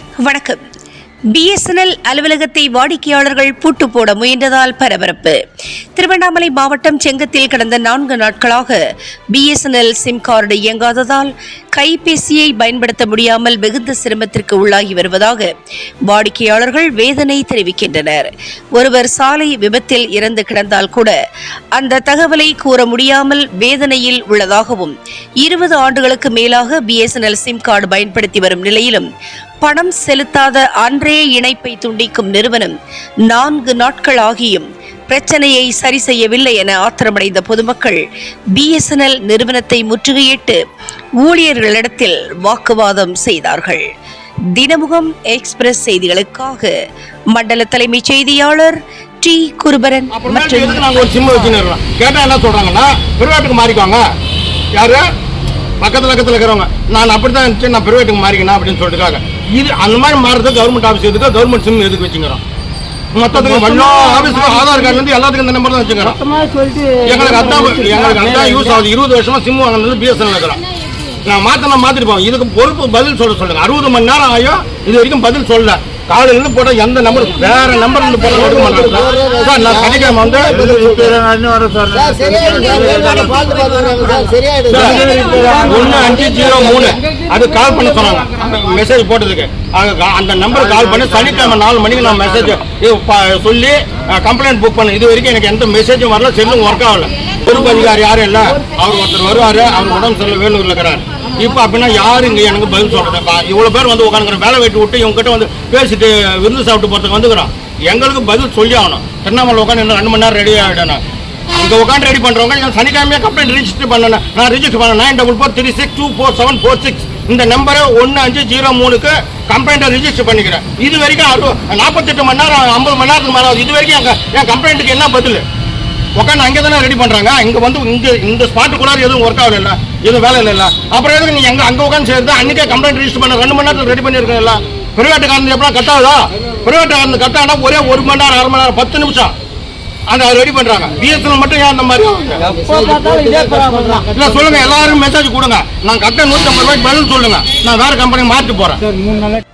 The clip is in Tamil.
வணக்கம். பிஎஸ்என்எல் அலுவலகத்தை வாடிக்கையாளர்கள் பூட்டு போட முயன்றதால் பரபரப்பு. திருவண்ணாமலை மாவட்டம் செங்கத்தில் கடந்த நான்கு நாட்களாக பிஎஸ்என்எல் சிம் கார்டு இயங்காததால் கைபேசியை பயன்படுத்த முடியாமல் மிகுந்த சிரமத்திற்கு உள்ளாகி வருவதாக வாடிக்கையாளர்கள் வேதனை தெரிவிக்கின்றனர். ஒருவர் சாலை விபத்தில் இறந்து கிடந்தால் கூட அந்த தகவலை கூற முடியாமல் வேதனையில் உள்ளதாகவும் இருபது ஆண்டுகளுக்கு மேலாக பிஎஸ்என்எல் சிம் கார்டு பயன்படுத்தி வரும் நிலையிலும் பணம் செலுத்தாத அன்றே இணைப்பை துண்டிக்கும் நிறுவனம் நான்கு நாட்கள் ஆகியும் பிரச்சனையை சரி செய்யவில்லை என ஆத்திரமடைந்த பொதுமக்கள் பிஎஸ்என்எல் நிறுவனத்தை முற்றுகையிட்டு ஊழியர்களிடத்தில் வாக்குவாதம் செய்தார்கள். தினமுகம் எக்ஸ்பிரஸ் செய்திகளுக்காக மண்டல தலைமைச் செய்தியாளர் டி. குருபரன் மற்றும் எதுக்கு நாங்க ஒரு சிம் என்ன சொல்றாங்கன்னா பிரைவேட்டுக்கு மாறிக்குவாங்க யாரு? பக்கத்துல பக்கத்துல இருக்கிறவங்க. நான் அப்படித்தான் இருந்துச்சு நான் பிரைவேட்டுக்கு மாறிக்கணும் அப்படின்னு சொல்லிட்டுருக்காங்க இது அந்த மாதிரி மாறுறது கவர்மெண்ட் ஆஃபீஸ் எதுக்கு கவர்மெண்ட் சிம் எதுக்கு வச்சுக்கிறோம்? மொத்தத்துக்கு எல்லா ஆஃபீஸுக்கும் ஆதார் கார்டுல இருந்து எல்லாத்துக்கும் இந்த நம்பர் தான் வச்சுக்கிறோம். எங்களுக்கு அதான் எங்களுக்கு அதான் யூஸ் ஆகுது. இருபது வருஷமா சிம் வாங்கினது பிஎஸ்என்எல் இருக்கிறோம். நான் மாத்தினா மாத்திருப்போம் இதுக்கு பொறுப்பு பதில் சொல்ல சொல்லுங்க. அறுபது மணி நேரம் ஆயும் இது வரைக்கும் பதில் சொல்ல. காலையில இருந்து போட்ட எந்த நம்பர் வேற நம்பர் இருந்து போட எடுக்க மாட்டாங்க. சார். சார் நான் சனிக்கிழமை வந்து ஒன்னு அஞ்சு ஜீரோ மூணு. அது கால் பண்ண சொன்னாங்க. மெசேஜ் போட்டதுக்கு. அது கா- அந்த நம்பர் கால் பண்ணி சனிக்கிழமை நாலு மணிக்கு நான் மெசேஜ் சொல்லி கம்ப்ளைண்ட் புக் பண்ணேன். இது வரைக்கும் எனக்கு எந்த மெசேஜும் வரல. செல்லும் ஒர்க் ஆகல. பொறுப்பு அதிகாரி யாரும் இல்லை. அவர் ஒருத்தர் வருவாரு. அவர் உடம்பு சரியில்லை. வேலூர்ல இருக்கிறார். இப்போ அப்படின்னா யாரு இங்கே எனக்கு பதில் சொல்றது இவ்வளோ பேர் வந்து உட்காந்துக்கிற வேலை வெட்டி விட்டு இவங்ககிட்ட வந்து பேசிட்டு விருந்து சாப்பிட்டு போகிறதுக்கு வந்துக்கிறோம் எங்களுக்கு பதில் சொல்லி ஆகணும். திருவண்ணாமலை உட்காந்து இன்னும் ரெண்டு மணி நேரம் ரெடி ஆகிடணும் இங்கே உட்காந்து ரெடி பண்ணுறவங்க நான் சனிக்கிழமையாக கம்ப்ளைண்ட் ரிஜிஸ்டர் பண்ணேன் நான் ரிஜிஸ்டர் பண்ண nine double four three six two four seven four six இந்த நம்பரை ஒன்று அஞ்சு ஜீரோ மூணுக்கு கம்ப்ளைண்ட்டை ரிஜிஸ்டர் பண்ணிக்கிறேன். இது வரைக்கும் அறு நாற்பத்தெட்டு மணி நேரம் ஐம்பது மணி நேரத்துக்கு மேலே இது வரைக்கும் எங்க என் கம்ப்ளைண்ட்டுக்கு என்ன பதில்? உட்காந்து அங்கே தானே ரெடி பண்றாங்க. இங்க வந்து இங்க இந்த ஸ்பாட்டுக்குள்ளார எதுவும் ஒர்க் ஆகல எதுவும் வேலை இல்லை அப்புறம் எதுக்கு நீ எங்க அங்க உட்காந்து சேர்ந்து அன்னைக்கே கம்ப்ளைண்ட் ரிஜிஸ்டர் பண்ண ரெண்டு மணி நேரத்தில் ரெடி பண்ணிருக்கல பிரைவேட் காரன் எப்படின்னா கட் ஆகுதா பிரைவேட் காரன் கட் ஆனா ஒரே ஒரு மணி நேரம் அரை மணி நேரம் பத்து நிமிஷம். அந்த ரெடி பண்றாங்க. பிஎஸ்என்எல் மட்டும் ஏன் அந்த மாதிரி? இல்ல சொல்லுங்க. எல்லாரும் மெசேஜ் கொடுங்க. நான் கட்ட நூத்தி ஐம்பது ரூபாய்க்கு பதில் சொல்லுங்க. நான் வேற கம்பெனி மாற்றி போறேன்.